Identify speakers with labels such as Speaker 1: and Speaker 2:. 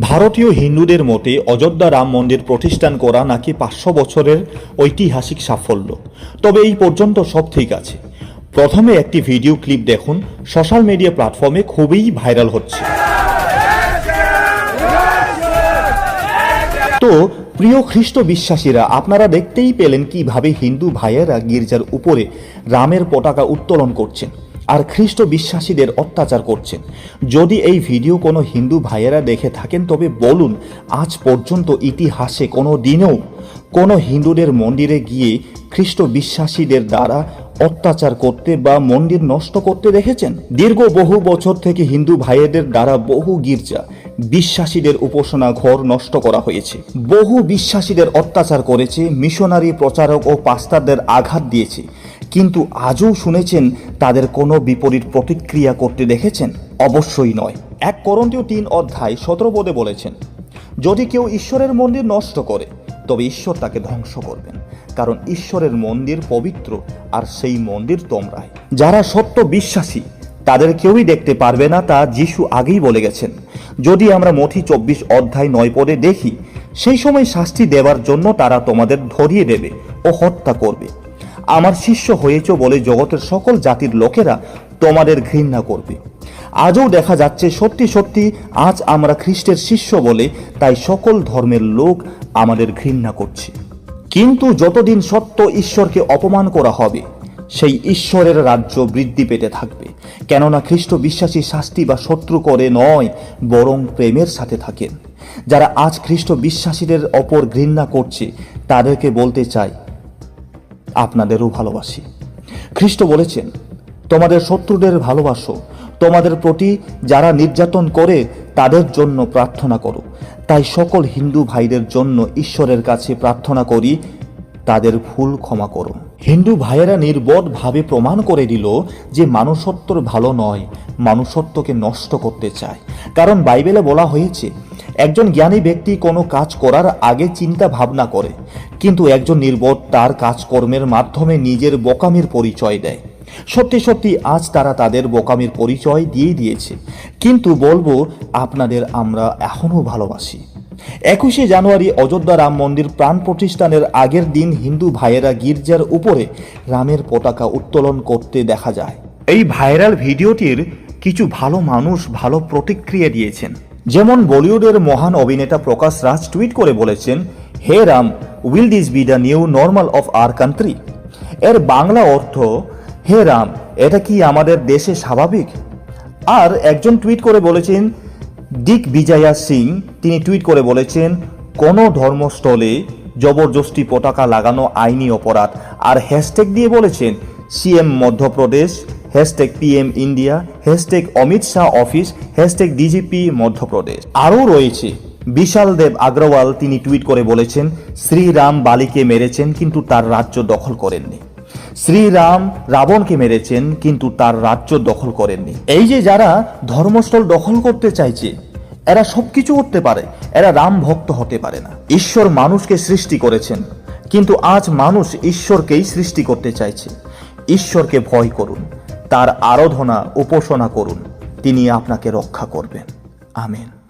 Speaker 1: ভারতীয় হিন্দুদের মতে অযোধ্যা রাম মন্দির প্রতিষ্ঠান করা নাকি পাঁচশো বছরের ঐতিহাসিক সাফল্য। তবে এই পর্যন্ত সব ঠিক আছে। প্রথমে একটি ভিডিও ক্লিপ দেখুন, সোশ্যাল মিডিয়া প্ল্যাটফর্মে খুবই ভাইরাল হচ্ছে। তো, প্রিয় খ্রিস্ট বিশ্বাসীরা, আপনারা দেখতেই পেলেন কীভাবে হিন্দু ভাইয়েরা গির্জার উপরে রামের পতাকা উত্তোলন করছেন। আর খ্রিস্ট বিশ্বাসীদের অত্যাচার করছেন। যদি এই ভিডিও কোনো হিন্দু ভাইয়েরা দেখে থাকেন, তবে বলুন, আজ পর্যন্ত ইতিহাসে কোনো দিনেও কোনো হিন্দুদের মন্দিরে গিয়ে খ্রিস্ট বিশ্বাসীদের দ্বারা অত্যাচার করতে বা মন্দির নষ্ট করতে দেখেছেন? দীর্ঘ বহু বছর থেকে হিন্দু ভাইয়েদের দ্বারা বহু গির্জা, বিশ্বাসীদের উপাসনা ঘর নষ্ট করা হয়েছে। বহু বিশ্বাসীদের অত্যাচার করেছে, মিশনারি প্রচারক ও পাস্তারদের আঘাত দিয়েছে। কিন্তু আজও শুনেছেন তাদের কোনো বিপরীত প্রতিক্রিয়া করতে দেখেছেন? অবশ্যই নয়। এক করন্তীয় তিন অধ্যায় সতেরো বলেছেন, যদি কেউ ঈশ্বরের মন্দির নষ্ট করে, তবে ঈশ্বর তাকে ধ্বংস করবেন। কারণ ঈশ্বরের মন্দির পবিত্র আর সেই মন্দির তোমরাই। যারা সত্য বিশ্বাসী তাদের কেউই দেখতে পারবে না তা যিশু আগেই বলে গেছেন। যদি আমরা মথি চব্বিশ অধ্যায় নয় পদে দেখি, সেই সময় শাস্তি দেওয়ার জন্য তারা তোমাদের ধরিয়ে দেবে ও হত্যা করবে। আমার শিষ্য হয়েছ বলে জগতের সকল জাতির লোকেরা তোমাদের ঘৃণা করবে। আজও দেখা যাচ্ছে সত্যি সত্যি আজ আমরা খ্রিস্টের শিষ্য বলে তাই সকল ধর্মের লোক আমাদের ঘৃণা করছে। কিন্তু যতদিন সত্য ঈশ্বরকে অপমান করা হবে, সেই ঈশ্বরের রাজ্য বৃদ্ধি পেতে থাকবে। কেননা খ্রিস্ট বিশ্বাসী শাস্তি বা শত্রু করে নয়, বরং প্রেমের সাথে থাকেন। যারা আজ খ্রিস্ট বিশ্বাসীদের অপর ঘৃণা করছে, তাদেরকে বলতে চাই আপনাদেরও ভালোবাসি। খ্রিস্ট বলেছেন, তোমাদের শত্রুদের ভালোবাসো। তোমাদের প্রতি যারা নির্যাতন করে, তাদের জন্য প্রার্থনা করো। তাই সকল হিন্দু ভাইদের জন্য ঈশ্বরের কাছে প্রার্থনা করি, তাদের ভুল ক্ষমা করো। হিন্দু ভাইয়েরা নির্বোধভাবে প্রমাণ করে দিল যে মানুষত্বর ভালো নয়, মানুষত্বকে নষ্ট করতে চায়। কারণ বাইবেলে বলা হয়েছে, একজন জ্ঞানী ব্যক্তি কোনো কাজ করার আগে চিন্তা ভাবনা করে। কিন্তু একজন নির্বোধ তার কাজকর্মের মাধ্যমে নিজের বোকামির পরিচয় দেয়। সত্যি সত্যি, আজ তারা তাদের বোকামির পরিচয় দিয়ে দিয়েছে। কিন্তু বলব, আপনাদের আমরা এখনও ভালোবাসি। একুশে জানুয়ারি অযোধ্যা রাম মন্দির প্রাণ প্রতিষ্ঠানের আগের দিন হিন্দু ভাইয়েরা গির্জার উপরে রামের পতাকা উত্তোলন করতে দেখা যায়। এই ভাইরাল ভিডিওটির কিছু ভালো মানুষ ভালো প্রতিক্রিয়া দিয়েছেন। যেমন বলিউডের মহান অভিনেতা প্রকাশ রাজ টুইট করে বলেছেন হে Ram will this be the new normal of our country এর বাংলা অর্থ, হে রাম, এটা কি আমাদের দেশে স্বাভাবিক? আর একজন টুইট করে বলেছেন, দিক বিজয়া সিং, তিনি টুইট করে বলেছেন, কোনো ধর্মস্থলে জবরদস্তি পতাকা লাগানো আইনি অপরাধ। আর হ্যাশট্যাগ দিয়ে বলেছেন CM Madhya Pradesh hashtag PM India hashtag Amit Shah office hashtag DGP Madhya Pradesh. আরও রয়েছে। বিশাল দেব আগ্রওয়াল তিনি টুইট করে বলেছেন, শ্রীরাম বালিকে মেরেছেন কিন্তু তার রাজ্য দখল করেননি। শ্রীরাম রাবণকে মেরেছেন কিন্তু তার রাজ্য দখল করেননি। এই যে যারা ধর্মস্থল দখল করতে চাইছে, এরা সবকিছু করতে পারে, এরা রাম ভক্ত হতে পারে না। ঈশ্বর মানুষকে সৃষ্টি করেছেন, কিন্তু আজ মানুষ ঈশ্বরকেই সৃষ্টি করতে চাইছে। ঈশ্বরকে ভয় করুন, তার আরাধনা, উপাসনা করুন, তিনি আপনাকে রক্ষা করবেন। আমেন।